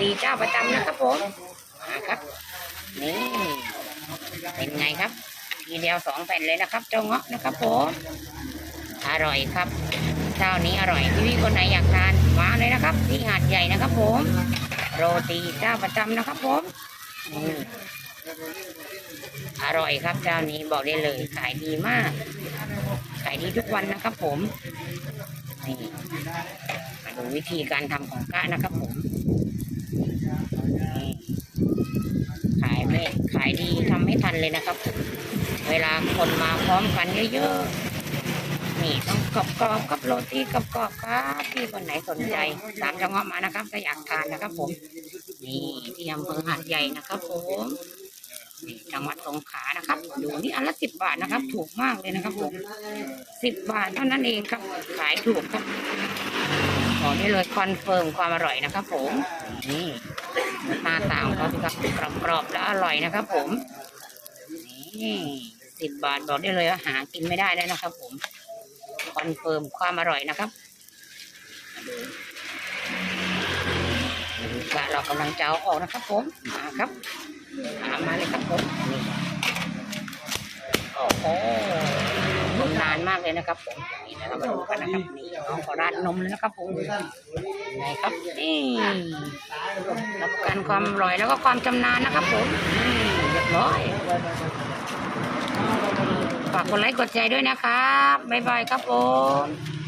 ตีเจ้าประจำนะครับผมมาครับนี่เป็นไงครับ ทีเดียวสองแผ่นเลยนะครับ เจ้าเงาะนะครับผมอร่อยครับเจ้านี้อร่อยที่พี่คนไหนอยากทานมาเลยนะครับ ที่หาดใหญ่นะครับผมโรตีเจ้าประจำนะครับผมอร่อยครับเจ้านี้บอกได้เลยขายดีมากขายดีทุกวันนะครับผมนี่มาดูวิธีการทำของกะนะครับผมนี่ขายไม่ขายดีทำไม่ทันเลยนะครับ เวลาคนมาพร้อมกันเยอะๆ นี่ต้องกรอบกรอบกับโรตีกรอบกรอบครับที่คนไหนสนใจตามจังหวะมานะครับถ้าอยากทานนะครับผม นี่ที่อำเภอหาดใหญ่นะครับผมนี่จังหวัดสงขลานะครับดูนี่อันละสิบบาทนะครับ ถูกมากเลยนะครับผมสิบบาทเท่านั้นเองครับขายถูกครับบอกได้เลยคอนเฟิร์มความอร่อยนะครับผมนี่ หน้าตาของเขาสิครับกรอบๆและอร่อยนะครับ ผมนี่สิบบาทบอกได้เลยว่าหากินไม่ได้แล้วนะครับ ผมคอนเฟิร์มความอร่อยนะครับดูกะเรากำลังจะเอาออกนะครับ ผมมาครับตามาเลยครับผมโอ้โหนมนานมาก เลยนะครับผมนี่นะครับมาดูกันนะครับนี่น้องขอราดนมเลยนะครับผมไหนครับนี่รับประกันความอร่อยแล้วก็ความจำนานนะครับผมเรียบร้อยฝากกดไลค์กดแชร์ด้วยนะครับบ๊ายบายครับผม